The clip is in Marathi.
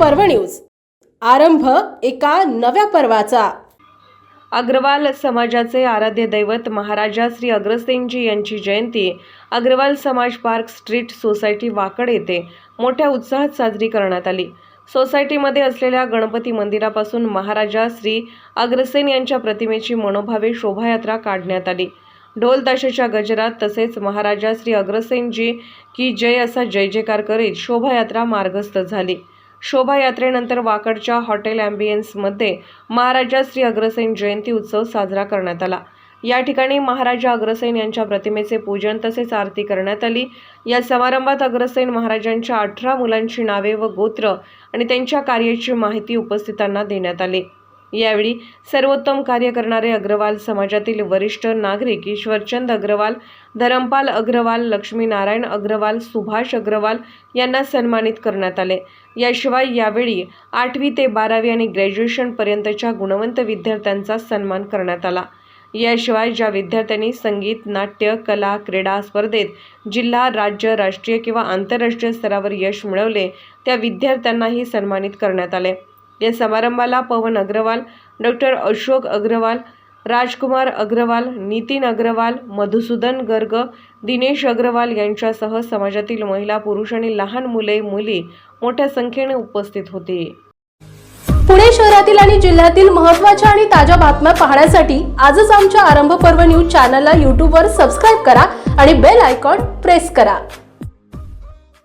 पर्व न्यूज. आरंभ एका नव्या पर्वाचा. अग्रवाल समाजाचे आराध्य दैवत महाराजा श्री अग्रसेनजी यांची जयंती अग्रवाल समाज पार्क स्ट्रीट सोसायटी वाकड येथे मोठ्या उत्साहात साजरी करण्यात आली. सोसायटीमध्ये असलेल्या गणपती मंदिरापासून महाराजा श्री अग्रसेन यांच्या प्रतिमेची मनोभावे शोभायात्रा काढण्यात आली. ढोल ताशेच्या गजरात तसेच महाराजा श्री अग्रसेनजी की जय असा जय जयकार करीत शोभायात्रा मार्गस्थ झाली. शोभायात्रेनंतर वाकडच्या हॉटेल ॲम्बियन्समध्ये महाराजा श्री अग्रसेन जयंती उत्सव साजरा करण्यात आला. या ठिकाणी महाराजा अग्रसेन यांच्या प्रतिमेचे पूजन तसेच आरती करण्यात आली. या समारंभात अग्रसेन महाराजांच्या अठरा मुलांची नावे व गोत्र आणि त्यांच्या कार्याची माहिती उपस्थितांना देण्यात आली. यावेळी सर्वोत्तम कार्य करणारे अग्रवाल समाजातील वरिष्ठ नागरिक ईश्वरचंद अग्रवाल धरमपाल अग्रवाल लक्ष्मीनारायण अग्रवाल सुभाष अग्रवाल यांना सन्मानित करण्यात आले. याशिवाय यावेळी आठवी ते बारावी आणि ग्रॅज्युएशनपर्यंतच्या गुणवंत विद्यार्थ्यांचा सन्मान करण्यात आला. याशिवाय ज्या विद्यार्थ्यांनी संगीत नाट्य कला क्रीडा स्पर्धेत जिल्हा राज्य राष्ट्रीय किंवा आंतरराष्ट्रीय स्तरावर यश मिळवले त्या विद्यार्थ्यांनाही सन्मानित करण्यात आले. या समारंभाला पवन अग्रवाल डॉक्टर अशोक अग्रवाल राजकुमार अग्रवाल नितीन अग्रवाल मधुसूदन गर्ग दिनेश अग्रवाल यांच्यासह समाजातील महिला पुरुष आणि लहान मुले मुली मोठ्या संख्येने उपस्थित होते. पुणे शहरातील आणि जिल्ह्यातील महत्त्वाच्या आणि ताज्या बातम्या पाहण्यासाठी आजच आमच्या आरंभ पर्व न्यूज चॅनलला यूट्यूबवर सबस्क्राईब करा आणि बेल आयकॉन प्रेस करा.